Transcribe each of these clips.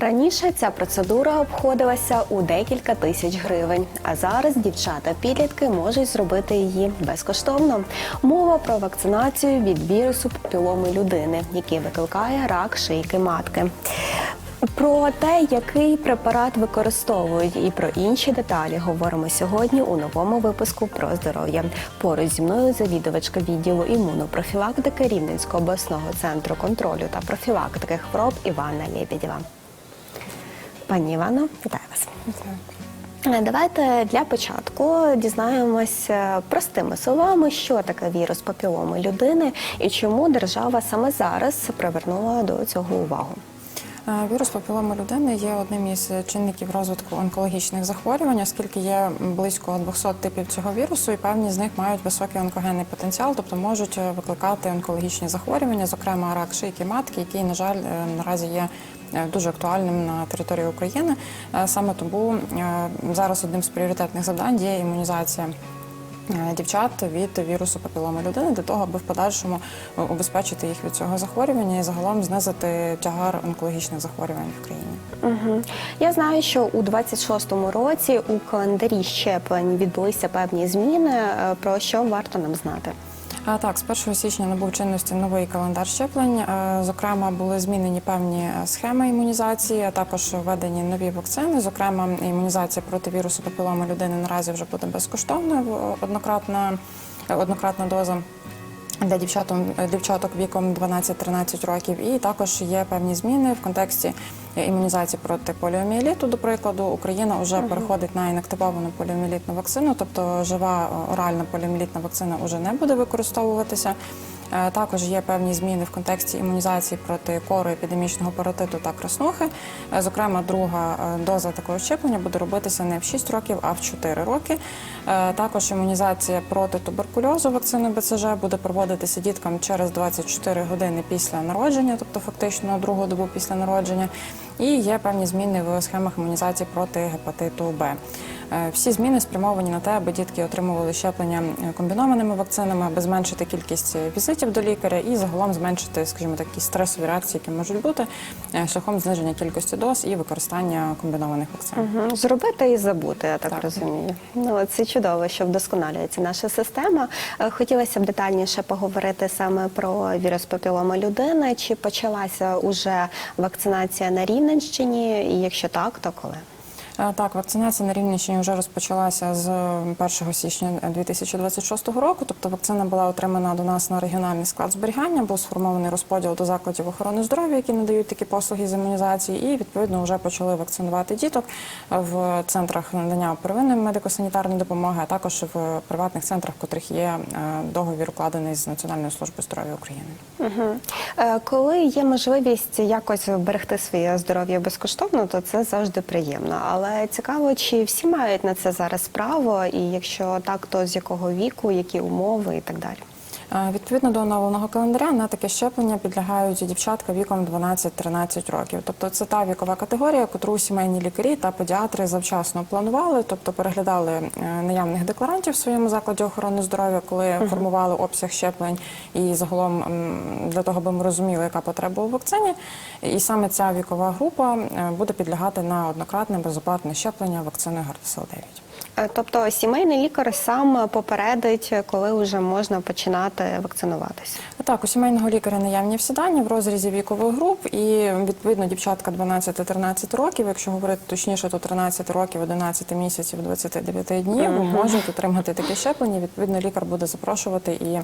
Раніше ця процедура обходилася у декілька тисяч гривень, а зараз дівчата-підлітки можуть зробити її безкоштовно. Мова про вакцинацію від вірусу папіломи людини, який викликає рак шийки матки. Про те, який препарат використовують, і про інші деталі говоримо сьогодні у новому випуску про здоров'я. Поруч зі мною завідувачка відділу імунопрофілактики Рівненського обласного центру контролю та профілактики хвороб Івана Лєбідєва. Пані Івано, вітаю вас. Давайте для початку дізнаємося простими словами, що таке вірус папіломи людини і чому держава саме зараз привернула до цього увагу. Е, Вірус папіломи людини є одним із чинників розвитку онкологічних захворювань, оскільки є близько 200 типів цього вірусу, і певні з них мають високий онкогенний потенціал, тобто можуть е, викликати онкологічні захворювання, зокрема рак шийки матки, який, на жаль, е, наразі є. Дуже актуальним на території України саме тому зараз одним з пріоритетних завдань є імунізація дівчат від вірусу папіломи людини для того, аби в подальшому е, убезпечити їх від цього захворювання і загалом знизити тягар онкологічних захворювань в країні. Угу. Я знаю, що у 26-му році у календарі щеплень відбулися певні зміни. Е, Про що варто нам знати? А так, з 1 січня набув чинності новий календар щеплень. Е, Зокрема, були змінені певні е, схеми імунізації, а також введені нові вакцини. Зокрема, імунізація проти вірусу папіломи людини наразі вже буде безкоштовною. Однократна, е, однократна доза. Для дівчаток, дівчаток віком 12-13 років, і також є певні зміни в контексті імунізації проти поліоміеліту. До прикладу, Україна вже переходить на інактивовану поліоміелітну вакцину, тобто жива е, оральна поліоміелітна вакцина вже не буде використовуватися. Е, Також є певні зміни в контексті імунізації проти кору, епідемічного паротиту та краснухи. Е, Зокрема, друга е, доза такого щеплення буде робитися не в 6 років, а в 4 роки. Також імунізація проти туберкульозу вакциною БЦЖ буде проводитися діткам через 24 години після народження, тобто фактично другу добу після народження. І є певні зміни в схемах імунізації проти гепатиту Б. Е, Всі зміни спрямовані на те, аби дітки отримували щеплення е, комбінованими вакцинами, аби зменшити кількість е, візитів до лікаря і загалом зменшити, скажімо, такі стресові реакції, які можуть бути шляхом зниження кількості доз і використання комбінованих вакцин. Угу. Зробити і забути, я так, Так. розумію. Ну це чудово, що вдосконалюється наша система. Хотілося б детальніше поговорити саме про вірус папіломи людини. Чи почалася уже вакцинація на Рівненщині? І якщо так, то коли? Е, Так, вакцинація на Рівненщині вже розпочалася з 1 січня 2026 року. Тобто вакцина була отримана до нас на регіональний склад зберігання, був сформований розподіл до закладів охорони здоров'я, які надають такі послуги з імунізації, і відповідно вже почали вакцинувати діток в центрах надання первинної медико-санітарної допомоги, а також в приватних центрах, в котрих є е, договір укладений з Національною службою здоров'я України. Угу. Коли є можливість якось берегти своє здоров'я безкоштовно, то це завжди приємно. Але цікаво, чи всі мають на це зараз право, і якщо так, то з якого віку, які умови і так далі. Е, Відповідно до оновленого календаря на таке щеплення підлягають дівчатка віком 12-13 років. Тобто це та вікова категорія, котру сімейні лікарі та педіатри завчасно планували, тобто переглядали е, наявних декларантів в своєму закладі охорони здоров'я, коли формували обсяг щеплень, і загалом для того, аби ми розуміли, яка потреба у вакцині. І саме ця вікова група е, буде підлягати на однократне безоплатне щеплення вакциною Гардесел 9. Е, Тобто сімейний лікар сам попередить, коли вже можна починати вакцинуватися. Так, у сімейного лікаря наявні всі дані в розрізі вікових груп, і відповідно дівчатка 12-13 років, якщо говорити точніше, то 13 років, 11 місяців, 29 днів можуть отримати таке щеплення. Відповідно, лікар буде запрошувати і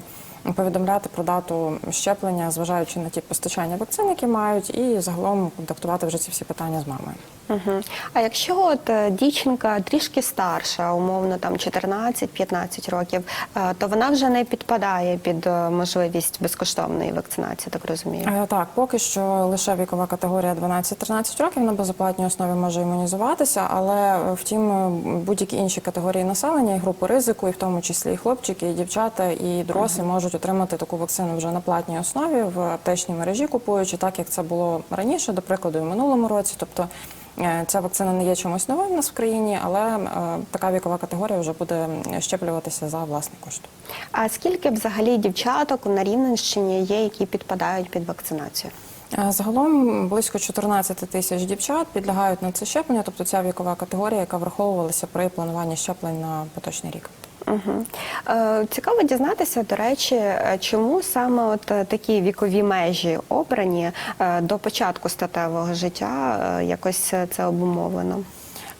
повідомляти про дату щеплення, зважаючи на ті постачання вакцин, які мають, і загалом контактувати вже ці всі питання з мамою. Угу. А якщо от е, дівчинка трішки старша, умовно там 14-15 років, е, то вона вже не підпадає під е, можливість безкоштовної вакцинації, так розумію. Так, поки що лише вікова категорія 12-13 років на безоплатній основі може імунізуватися, але втім будь-які інші категорії населення і групи ризику, і в тому числі і хлопчики, і дівчата, і дорослі можуть отримати таку вакцину вже на платній основі в аптечній мережі, купуючи так, як це було раніше, до прикладу, і в минулому році. Тобто Ця вакцина не є чимось новим у нас в країні, але е, така вікова категорія вже буде щеплюватися за власний кошт. А скільки взагалі дівчаток на Рівненщині є, які підпадають під вакцинацію? Е, Загалом близько 14 тисяч дівчат підлягають на це щеплення, тобто ця вікова категорія, яка враховувалася при плануванні щеплень на поточний рік. Угу. Цікаво дізнатися, до речі, е, чому саме от е, такі вікові межі обрані до початку статевого життя, якось це обумовлено.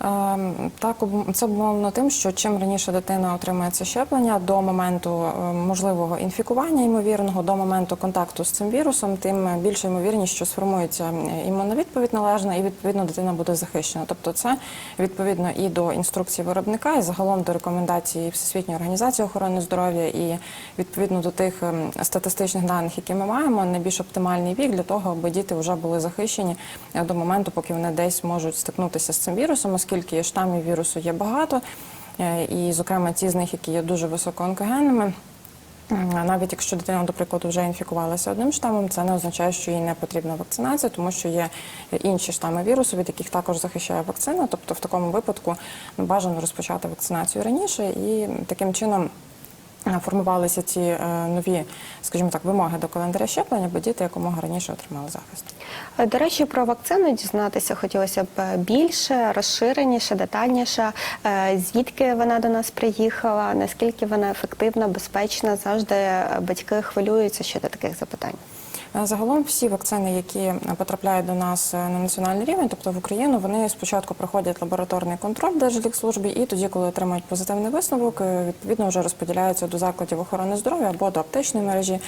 Ем, Так, це обумовлено тим, що чим раніше дитина отримує це щеплення до моменту е, можливого інфікування ймовірного, до моменту контакту з цим вірусом, тим більше ймовірність, що сформується імунна відповідь належна, і відповідно дитина буде захищена. Тобто, це відповідно і до інструкції виробника, і загалом до рекомендацій Всесвітньої організації охорони здоров'я, і відповідно до тих ем, статистичних даних, які ми маємо, найбільш оптимальний вік для того, аби діти вже були захищені е, до моменту, поки вони десь можуть стикнутися з цим вірусом, оскільки штамів вірусу є багато, е, і, зокрема, ті з них, які є дуже високоонкогенними. Навіть якщо дитина, до прикладу, вже інфікувалася одним штамом, це не означає, що їй не потрібна вакцинація, тому що є інші штами вірусу, від яких також захищає вакцина. Тобто, в такому випадку бажано розпочати вакцинацію раніше і таким чином. Е, Формувалися ці е, нові, скажімо так, вимоги до календаря щеплення, бо діти якомога раніше отримали захист. Е, До речі, про вакцину дізнатися хотілося б більше, розширеніше, детальніше. Звідки вона до нас приїхала, наскільки вона ефективна, безпечна? Завжди батьки хвилюються щодо таких запитань. Е, Загалом всі вакцини, які е, потрапляють до нас е, на національний рівень, тобто в Україну, вони спочатку проходять лабораторний контроль в Держлікслужбі, і тоді, коли отримають позитивний висновок, відповідно вже розподіляються до закладів охорони здоров'я або до аптечної мережі.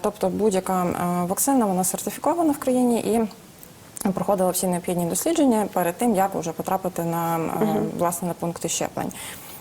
Тобто будь-яка вакцина вона сертифікована в країні і. Проходила всі необхідні дослідження перед тим, як вже потрапити на власне на пункти щеплень.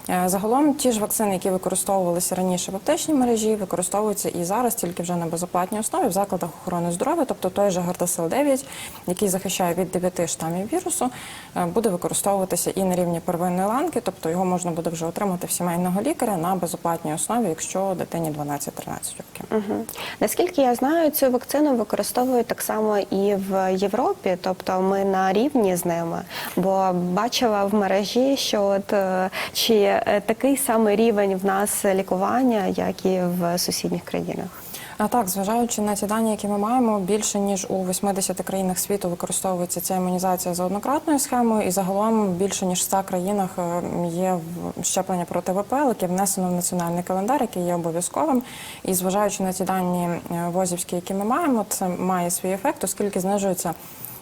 Е, Загалом ті ж вакцини, які використовувалися раніше в аптечній мережі, використовуються і зараз тільки вже на безоплатній основі в закладах охорони здоров'я, тобто той же Гардасил 9, який захищає від 9 штамів вірусу, е, буде використовуватися і на рівні первинної ланки, тобто його можна буде вже отримати в сімейного лікаря на безоплатній основі, якщо дитині 12-13 років. Угу. Наскільки я знаю, цю вакцину використовують так само і в Європі, тобто ми на рівні з ними. Бо бачила в мережі, що от е, чи такий самий рівень в нас лікування, як і в сусідніх країнах. А так, зважаючи на ті дані, які ми маємо, більше ніж у 80 країнах світу використовується ця імунізація за однократною схемою, і загалом більше ніж в 100 країнах е, є щеплення проти ВПЛ, яке внесено в національний календар, який є обов'язковим. І зважаючи на ті дані е, возівські, які ми маємо, це має свій ефект, оскільки знижується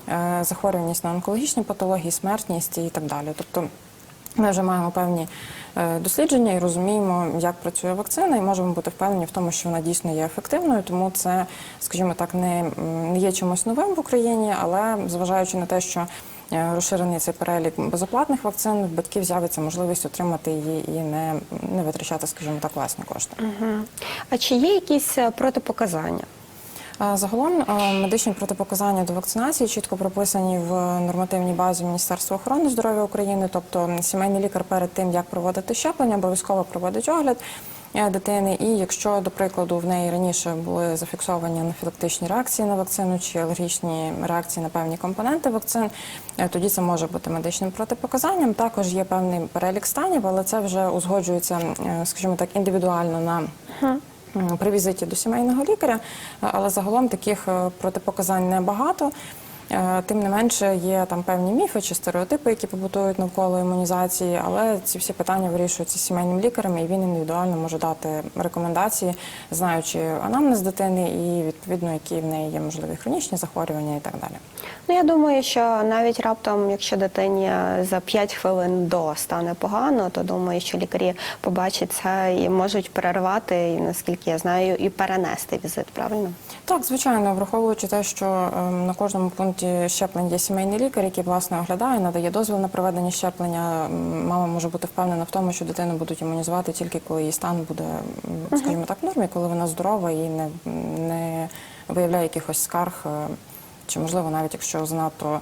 е, захворюваність на онкологічні патології, смертність і так далі. Тобто ми вже маємо певні е, дослідження і розуміємо, як працює вакцина, і можемо бути впевнені в тому, що вона дійсно є ефективною. Тому це, скажімо так, не, не є чимось новим в Україні, але зважаючи на те, що е, розширений цей перелік безоплатних вакцин, в батьків з'явиться можливість отримати її і не, не витрачати, скажімо так, власні кошти. Угу. А чи є якісь е, протипоказання? Загалом медичні протипоказання до вакцинації чітко прописані в нормативній базі Міністерства охорони здоров'я України. Тобто сімейний лікар перед тим, як проводити щеплення, обов'язково проводить огляд е, дитини. І якщо, до прикладу, в неї раніше були зафіксовані анафілактичні реакції на вакцину чи алергічні реакції на певні компоненти вакцин, е, тоді це може бути медичним протипоказанням. Також є певний перелік станів, але це вже узгоджується, е, скажімо так, індивідуально на при візиті до сімейного лікаря, але загалом таких е, протипоказань небагато. Е, Тим не менше, є там певні міфи чи стереотипи, які побутують навколо імунізації, але ці всі питання вирішуються сімейним лікарем, і він індивідуально може дати рекомендації, знаючи анамнез дитини і відповідно, які в неї є можливі хронічні захворювання і так далі. Ну я думаю, що навіть раптом, якщо дитині за 5 хвилин до стане погано, то думаю, що лікарі побачать це і можуть перервати, наскільки я знаю, і перенести візит. Правильно? Так, звичайно, враховуючи те, що ем, на кожному пункті щеплень є сімейний лікар, який власне оглядає, надає дозвіл на проведення щеплення. Мама може бути впевнена в тому, що дитину будуть імунізувати тільки коли її стан буде, скажімо так, в нормі, коли вона здорова і не, не виявляє якихось скарг, е, чи можливо навіть якщо занадто.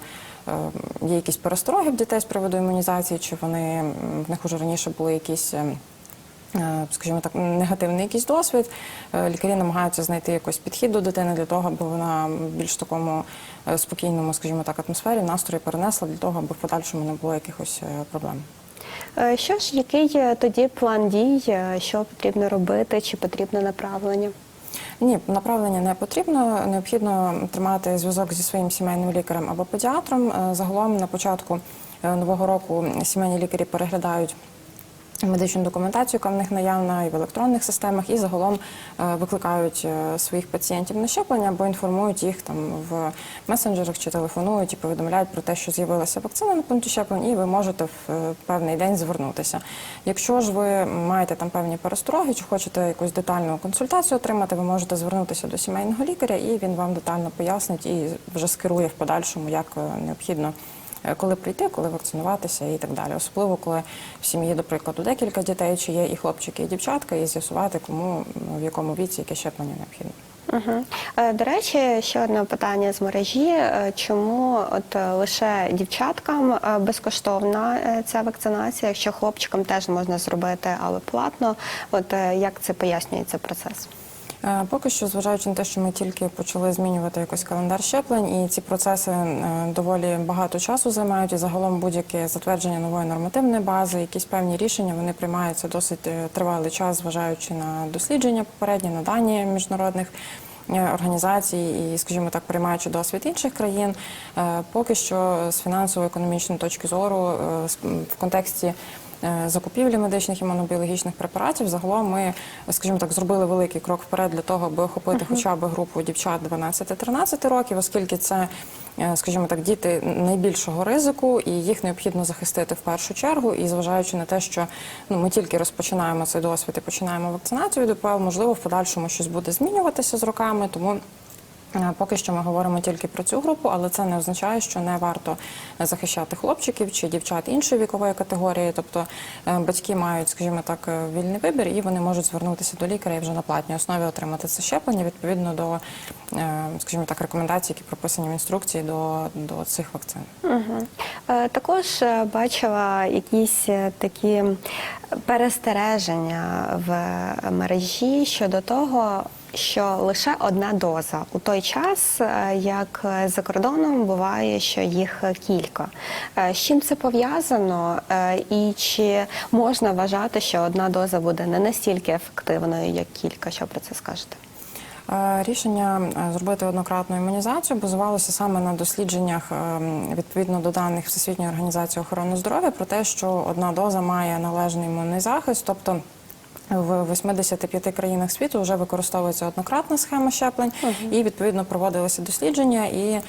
е, Є якісь перестороги в дітей з приводу імунізації, чи вони в них уже раніше були якісь ем, Скажімо так, негативний якийсь досвід. Е, Лікарі намагаються знайти якийсь підхід до дитини для того, аби вона в більш такому е, спокійному, скажімо так, атмосфері настрої перенесла для того, аби в подальшому не було якихось е, проблем. Е, Що ж, який е, тоді план дій, е, що потрібно робити, чи потрібно направлення? Ні, направлення не потрібно. Необхідно тримати зв'язок зі своїм сімейним лікарем або педіатром. Е, Загалом на початку е, нового року сімейні лікарі переглядають. Медичну документацію, яка в них наявна і в електронних системах, і загалом е, викликають е, своїх пацієнтів на щеплення або інформують їх там в месенджерах чи телефонують і повідомляють про те, що з'явилася вакцина на пункті щеплень, і ви можете в е, певний день звернутися. Якщо ж ви маєте там певні перестороги, чи хочете якусь детальну консультацію отримати, ви можете звернутися до сімейного лікаря, і він вам детально пояснить і вже скерує в подальшому, як необхідно коли прийти, коли вакцинуватися і так далі. Особливо, коли в сім'ї, до прикладу, декілька дітей, чи є і хлопчики, і дівчатка, і з'ясувати, кому в якому віці яке щеплення необхідно. Угу. До речі, ще одне питання з мережі: Е, чому от е, лише дівчаткам е, безкоштовна е, ця вакцинація, якщо хлопчикам теж можна зробити, але платно? От е, як це пояснюється процес? Е, Поки що, зважаючи на те, що ми тільки почали змінювати якось календар щеплень, і ці процеси е, доволі багато часу займають. І загалом будь-яке затвердження нової нормативної бази, якісь певні рішення вони приймаються досить е, тривалий час, зважаючи на дослідження попередні, на дані міжнародних. Організацій і, скажімо так, приймаючи досвід інших країн, поки що з фінансово-економічної точки зору в контексті закупівлі медичних імунобіологічних препаратів. Загалом ми, скажімо так, зробили великий крок вперед для того, аби охопити хоча б групу дівчат 12-13 років, оскільки це, е, скажімо так, діти найбільшого ризику, і їх необхідно захистити в першу чергу. І зважаючи на те, що ну ми тільки розпочинаємо цей досвід і починаємо вакцинацію від УПЛ, можливо, в подальшому щось буде змінюватися з роками, тому. Е, Поки що ми говоримо тільки про цю групу, але це не означає, що не варто захищати хлопчиків чи дівчат іншої вікової категорії. Тобто е, батьки мають, скажімо так, е, вільний вибір, і вони можуть звернутися до лікаря і вже на платній основі отримати це щеплення відповідно до, скажімо так, рекомендацій, які прописані в інструкції до, до цих вакцин. Угу. Також бачила якісь такі перестереження в мережі щодо того, що лише одна доза у той час, е, як за кордоном буває, що їх кілька. Е, З чим це пов'язано, Е, і чи можна вважати, що одна доза буде не настільки ефективною, як кілька? Що про це скажете? Рішення зробити однократну імунізацію базувалося саме на дослідженнях відповідно до даних Всесвітньої організації охорони здоров'я про те, що одна доза має належний імунний захист, тобто. В 85 країнах світу вже використовується однократна схема щеплень, і відповідно проводилися дослідження. І е,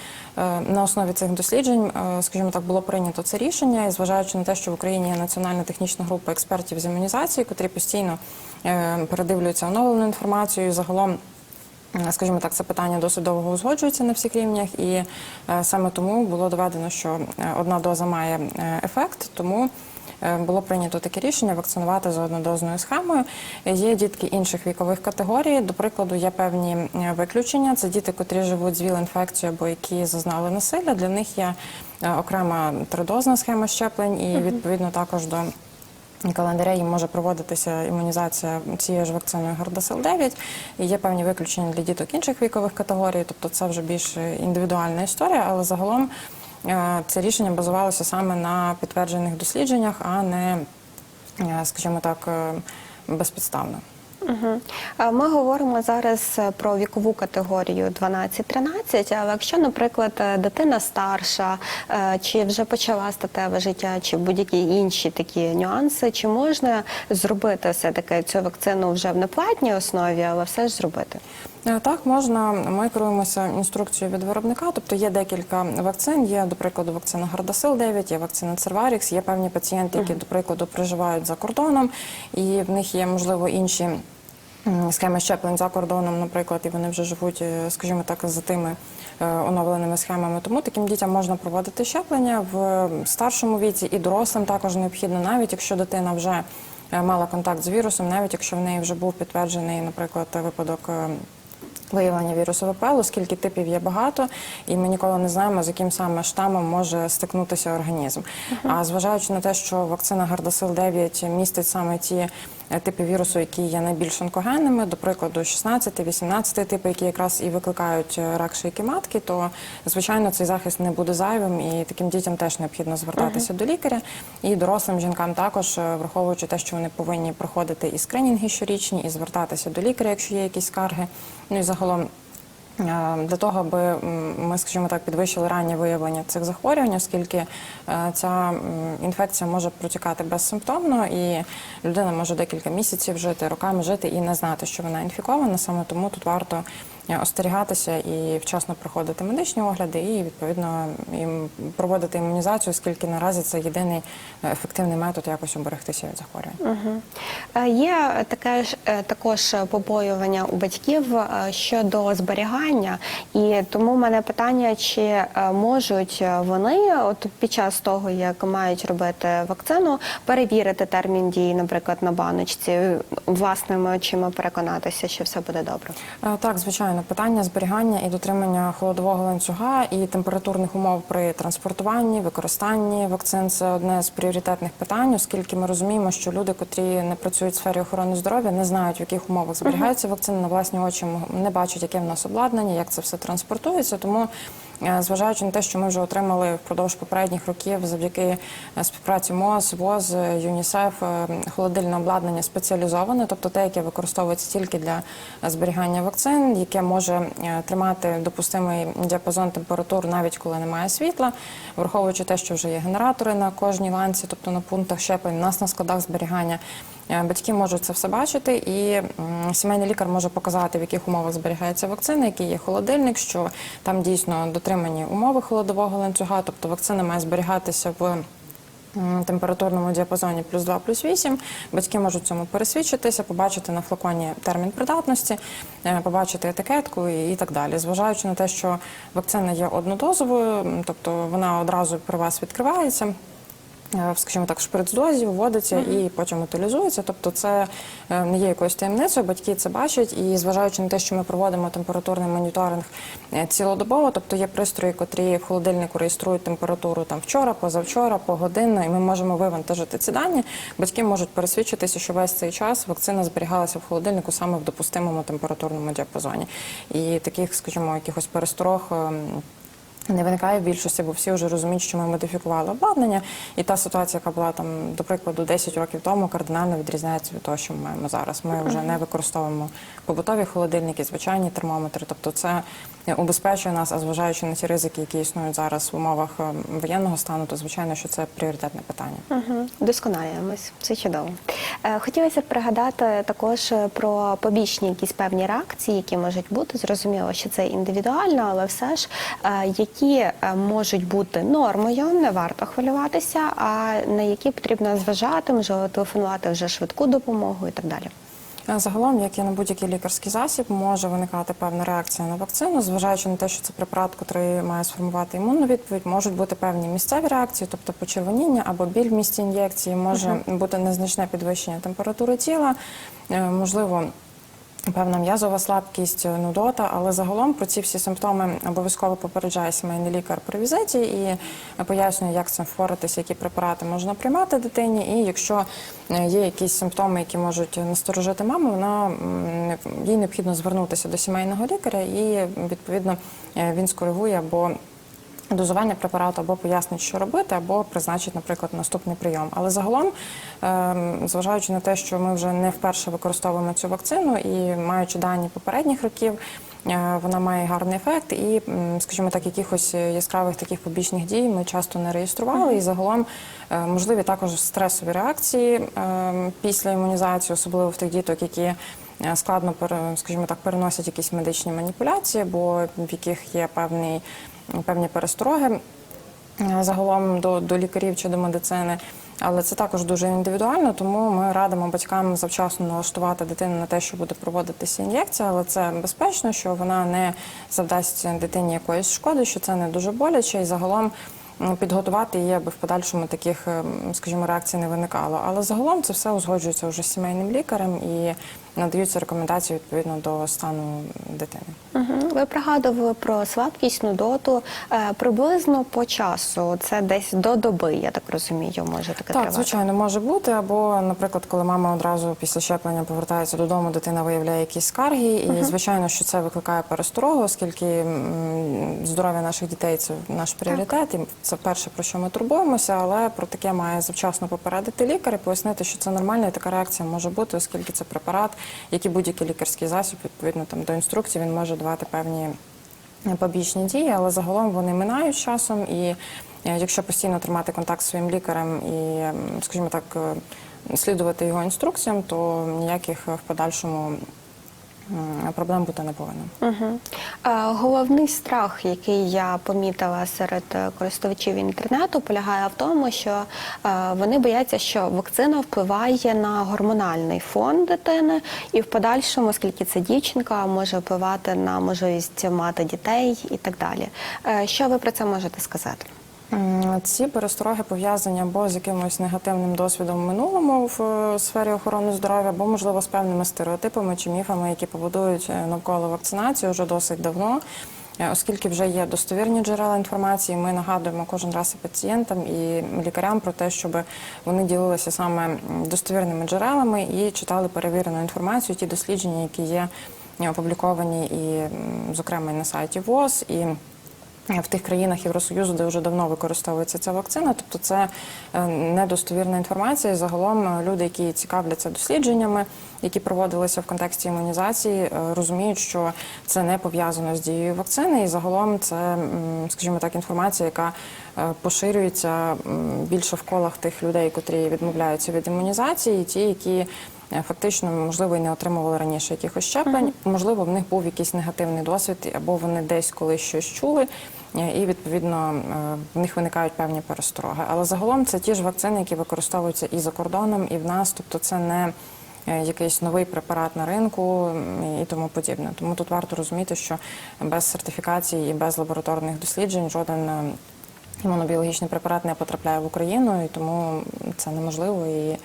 на основі цих досліджень, е, скажімо так, було прийнято це рішення. І зважаючи на те, що в Україні є національна технічна група експертів з імунізації, котрі постійно е, передивлюються оновлену інформацію, і загалом. Е, Скажімо так, це питання досить довго узгоджується на всіх рівнях, і е, саме тому було доведено, що е, одна доза має ефект, тому було прийнято таке рішення вакцинувати за однодозною схемою. Е, Є дітки інших вікових категорій. До прикладу, є певні е, виключення. Це діти, котрі живуть з ВІЛ-інфекцією або які зазнали насилля. Для них є е, окрема тридозна схема щеплень, і відповідно також до календаря їм може проводитися імунізація цією ж вакциною Гардасил 9 І є певні виключення для діток інших вікових категорій, тобто це вже більш індивідуальна історія, але загалом е, це рішення базувалося саме на підтверджених дослідженнях, а не, е, скажімо так, е, безпідставно. Угу. Ми говоримо зараз е, про вікову категорію 12-13, але якщо, наприклад, е, дитина старша, е, чи вже почала статеве життя, чи будь-які інші такі нюанси, чи можна зробити все-таки цю вакцину вже в неплатній основі, але все ж зробити? Е, Так, можна. Ми керуємося інструкцією від виробника. Тобто є декілька вакцин. Є, до прикладу, вакцина Гардасил 9, є вакцина Церварікс, є певні пацієнти, які, до прикладу, проживають за кордоном, і в них є, можливо, інші. Схеми щеплень за кордоном, наприклад, і вони вже живуть, е, скажімо так, за тими е, оновленими схемами. Тому таким дітям можна проводити щеплення в старшому віці і дорослим також необхідно, навіть якщо дитина вже мала контакт з вірусом, навіть якщо в неї вже був підтверджений, наприклад, випадок. Виявлення вірусу ВПЛ, оскільки типів є багато, і ми ніколи не знаємо, з яким саме штамом може стикнутися організм. А зважаючи на те, що вакцина Гардасил 9 містить саме ті типи вірусу, які є найбільш онкогенними, до прикладу, 16-18 типи, які якраз і викликають е, рак шийки матки, то звичайно цей захист не буде зайвим, і таким дітям теж необхідно звертатися до лікаря. І дорослим жінкам також, е, враховуючи те, що вони повинні проходити і скринінги щорічні, і звертатися до лікаря, якщо є якісь скарги. Ну і загалом. Е, Для того, аби ми, скажімо так, підвищили раннє виявлення цих захворювань, оскільки е, ця інфекція може протікати безсимптомно, і людина може декілька місяців жити, роками жити і не знати, що вона інфікована. Саме тому тут варто остерігатися і вчасно проходити медичні огляди, і відповідно їм проводити імунізацію, оскільки наразі це єдиний е, ефективний метод якось оберегтися від захворювань. Е, Є таке ж е, також побоювання у батьків щодо зберігання, і тому в мене питання, чи можуть вони, от під час того, як мають робити вакцину, перевірити термін дії, наприклад, на баночці, власними очима переконатися, що все буде добре. Так, звичайно, питання зберігання і дотримання холодового ланцюга і температурних умов при транспортуванні, використанні вакцин це одне з пріоритетних питань, оскільки ми розуміємо, що люди, котрі не працюють в сфері охорони здоров'я, не знають, в яких умовах зберігаються вакцини на власні очі, не бачать, яке в нас обладнання, як це все транспортується. Тому Зважаючи на те, що ми вже отримали впродовж попередніх років завдяки е, співпраці МОЗ, ВОЗ, е, ЮНІСЕФ, е, холодильне обладнання спеціалізоване, тобто те, яке використовується тільки для е, зберігання вакцин, яке може е, тримати допустимий діапазон температур навіть коли немає світла, враховуючи те, що вже є генератори на кожній ланці, тобто на пунктах щеплень, нас на складах зберігання. Е, Батьки можуть це все бачити, і сімейний лікар може показати, в яких умовах зберігається вакцина, який є холодильник, що там дійсно дотримані умови холодового ланцюга, тобто вакцина має зберігатися в. Температурному діапазоні плюс 2, плюс 8. Батьки можуть цьому пересвідчитися, побачити на флаконі термін придатності, е, побачити етикетку і, і так далі. Зважаючи на те, що вакцина є однодозовою, тобто вона одразу при вас відкривається. Е, Скажімо так, в шприцдозі вводиться і потім утилізується. Тобто, це е, не є якоюсь таємницею. Батьки це бачать, і зважаючи на те, що ми проводимо температурний моніторинг е, цілодобово, тобто є пристрої, котрі в холодильнику реєструють температуру там вчора, позавчора, погодинно, і ми можемо вивантажити ці дані. Батьки можуть пересвідчитися, що весь цей час вакцина зберігалася в холодильнику саме в допустимому температурному діапазоні. І таких, скажімо, якихось пересторог. Не виникає в більшості, бо всі вже розуміють, що ми модифікували обладнання, і та ситуація, яка була там, до прикладу, 10 років тому, кардинально відрізняється від того, що ми маємо зараз. Ми вже не використовуємо побутові холодильники, звичайні термометри. Тобто, це убезпечує нас, а зважаючи на ті ризики, які існують зараз в умовах е, воєнного стану, то звичайно, що це пріоритетне питання. Угу. Досконалюємось, це чудово. Е, Хотілося б пригадати також е, про побічні якісь певні реакції, які можуть бути. Зрозуміло, що це індивідуально, але все ж е, які можуть бути нормою, не варто хвилюватися, а на які потрібно зважати, можливо, телефонувати вже швидку допомогу і так далі. Загалом, як і на будь-який лікарський засіб, може виникати певна реакція на вакцину, зважаючи на те, що це препарат, який має сформувати імунну відповідь, можуть бути певні місцеві реакції, тобто почервоніння або біль в місці ін'єкції, може бути незначне підвищення температури тіла, е, можливо. Певна м'язова слабкість, нудота, але загалом про ці всі симптоми обов'язково попереджає сімейний лікар при візиті і пояснює, як цим впоратися, які препарати можна приймати дитині. І якщо е, є якісь симптоми, які можуть насторожити маму, вона їй необхідно звернутися до сімейного лікаря, і відповідно е, він скоригує або дозування препарату або пояснить, що робити, або призначить, наприклад, наступний прийом. Але загалом, ем, зважаючи на те, що ми вже не вперше використовуємо цю вакцину і маючи дані попередніх років. е, Вона має гарний ефект, і, скажімо так, якихось яскравих таких побічних дій ми часто не реєстрували. І загалом е, можливі також стресові реакції е, після імунізації, особливо в тих діток, які е, складно скажімо так, переносять якісь медичні маніпуляції, або в яких є певний певні перестороги е, загалом до, до лікарів чи до медицини. Але це також дуже індивідуально, тому ми радимо батькам завчасно налаштувати дитину на те, що буде проводитися ін'єкція, але це безпечно, що вона не завдасть дитині якоїсь шкоди, що це не дуже боляче, і загалом підготувати її, аби в подальшому таких, ем, скажімо, реакцій не виникало. Але загалом це все узгоджується вже з сімейним лікарем, і надаються рекомендації відповідно до стану дитини. Угу. Ви пригадували про слабкість, нудоту. Е, приблизно по часу, це десь до доби, я так розумію, може таке Так, тривати. звичайно, може бути. Або, наприклад, коли мама одразу після щеплення повертається додому, дитина виявляє якісь скарги, і звичайно, що це викликає пересторогу, оскільки здоров'я наших дітей це наш пріоритет. І це перше про що ми турбуємося, але про таке має завчасно попередити лікар і пояснити, що це нормально, і така реакція може бути, оскільки це препарат, як і будь-який лікарський засіб, відповідно там до інструкції, він може давати певні побічні дії, але загалом вони минають часом. І е, якщо постійно тримати контакт з своїм лікарем і, скажімо так, е, слідувати його інструкціям, то ніяких е, в подальшому проблем бути не повинно. Угу. Головний страх, який я помітила серед е, користувачів інтернету, полягає в тому, що е, вони бояться, що вакцина впливає на гормональний фон дитини, і в подальшому, оскільки це дівчинка, може впливати на можливість мати дітей і так далі. Е, Що ви про це можете сказати? Ці перестороги пов'язані або з якимось негативним досвідом минулому в е, сфері охорони здоров'я, або можливо з певними стереотипами чи міфами, які побудують е, навколо вакцинації вже досить давно. Е, Оскільки вже є достовірні джерела інформації, ми нагадуємо кожен раз і пацієнтам і лікарям про те, щоб вони ділилися саме достовірними джерелами і читали перевірену інформацію, ті дослідження, які є опубліковані і, зокрема, і на сайті ВОЗ і в тих країнах Євросоюзу, де вже давно використовується ця вакцина, тобто це е, недостовірна інформація. І загалом е, люди, які цікавляться дослідженнями, які проводилися в контексті імунізації, е, розуміють, що це не пов'язано з дією вакцини, і загалом це, скажімо так, інформація, яка поширюється більше в колах тих людей, котрі відмовляються від імунізації, і ті, які фактично можливо і не отримували раніше якихось щеплень. Можливо, в них був якийсь негативний досвід, або вони десь колись щось чули. І відповідно е, в них виникають певні перестороги. Але загалом це ті ж вакцини, які використовуються і за кордоном, і в нас. Тобто, це не е, якийсь новий препарат на ринку і тому подібне. Тому тут варто розуміти, що без сертифікації і без лабораторних досліджень жоден е, імунобіологічний препарат не потрапляє в Україну, і тому це неможливо. І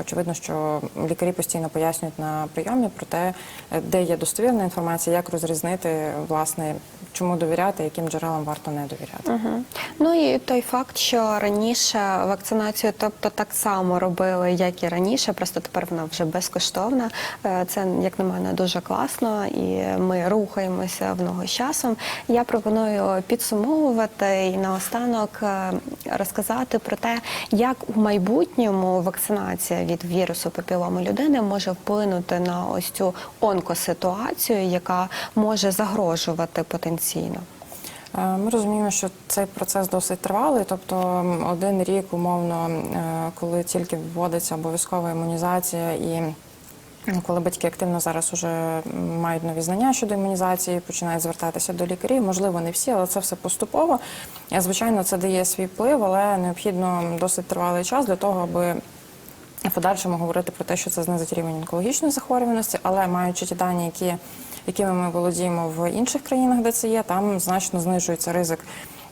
очевидно, що лікарі постійно пояснюють на прийомі про те, де є достовірна інформація, як розрізнити власне, чому довіряти, яким джерелам варто не довіряти. Угу. Ну і той факт, що раніше вакцинацію, тобто так само робили, як і раніше, просто тепер вона вже безкоштовна. Е, Це, як на мене, дуже класно, і ми рухаємося в ногу з часом. Я пропоную підсумовувати і наостанок е, розказати про те, як у майбутньому вакцинація від вірусу папіломи людини може вплинути на ось цю онкоситуацію, яка може загрожувати потенційно. Е, Ми розуміємо, що цей процес досить тривалий, тобто один рік, умовно, е, коли тільки вводиться обов'язкова імунізація і. Коли батьки активно зараз вже мають нові знання щодо імунізації, починають звертатися до лікарів, можливо, не всі, але це все поступово. Е, Звичайно, це дає свій вплив, але необхідно досить тривалий час для того, аби в подальшому говорити про те, що це знизить рівень онкологічної захворюваності, але маючи ті дані, які, якими ми володіємо в інших країнах, де це є, там значно знижується ризик.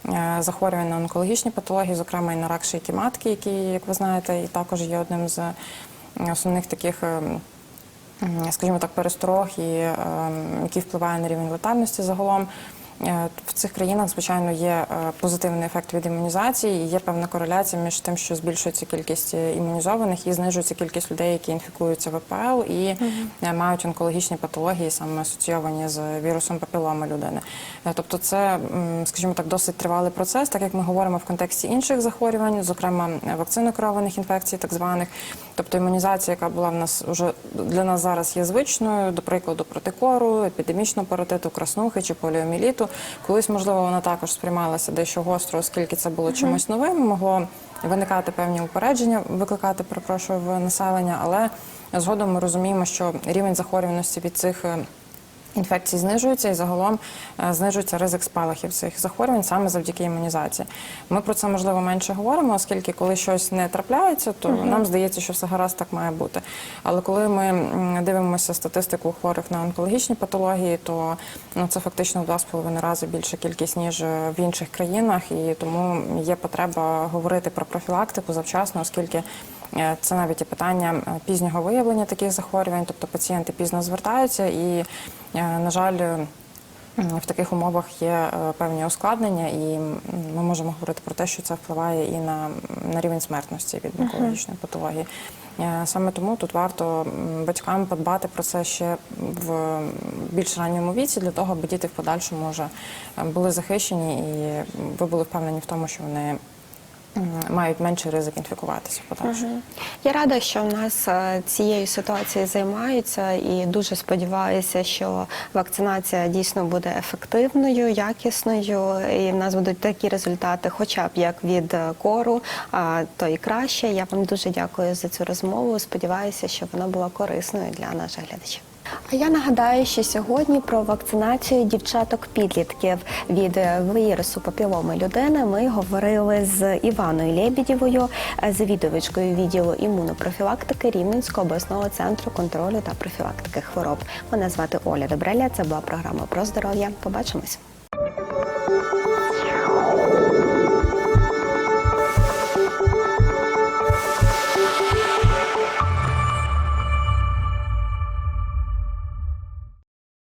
е, Захворювань на онкологічні патології, зокрема і на рак шийки матки, який, як ви знаєте, і також є одним з е, основних таких, е, скажімо так, пересторог, і, е, який впливає на рівень летальності загалом. Е, В цих країнах, звичайно, є е, позитивний ефект від імунізації, і є певна кореляція між тим, що збільшується кількість е, імунізованих і знижується кількість людей, які інфікуються ВПЛ і е, мають онкологічні патології, саме асоційовані з вірусом папіломи людини. Тобто, це, скажімо так, досить тривалий процес, так як ми говоримо в контексті інших захворювань, зокрема вакцинокерованих інфекцій, так званих. Тобто імунізація, яка була в нас вже для нас зараз є звичною, до прикладу, проти кору, епідемічного паротиту, краснухи чи поліоміліту. Колись, можливо, вона також сприймалася дещо гостро, оскільки це було чимось новим, могло виникати певні упередження, викликати, перепрошую, в населення, але згодом ми розуміємо, що рівень захворюваності від цих інфекцій знижується і загалом е, знижується ризик спалахів цих захворювань саме завдяки імунізації. Ми про це можливо менше говоримо, оскільки коли щось не трапляється, то нам здається, що все гаразд так має бути. Але коли ми дивимося статистику хворих на онкологічні патології, то ну це фактично в два з половиною рази більша кількість ніж е, в інших країнах, і тому є потреба говорити про профілактику завчасно, оскільки Це навіть і питання е, пізнього виявлення таких захворювань, тобто пацієнти пізно звертаються і, е, на жаль, е, в таких умовах є е, певні ускладнення, і ми можемо говорити про те, що це впливає і на, на рівень смертності від онкологічної патології. Е, Саме тому тут варто батькам подбати про це ще в більш ранньому віці, для того, аби діти в подальшому вже е, були захищені і ви були впевнені в тому, що вони мають менший ризик інфікуватися в. Я рада, що в нас е, цією ситуацією займаються, і дуже сподіваюся, що вакцинація дійсно буде ефективною, якісною, і в нас будуть такі результати, хоча б як від е, кору, то і краще. Я вам дуже дякую за цю розмову. Сподіваюся, що вона була корисною для наших глядачів. А я нагадаю, що сьогодні про вакцинацію дівчаток-підлітків від вірусу папіломи людини ми говорили з Іваною Лебідєвою, е, завідувачкою відділу імунопрофілактики Рівненського обласного центру контролю та профілактики хвороб. Мене звати Оля Добреля. Це була програма про здоров'я. Побачимось.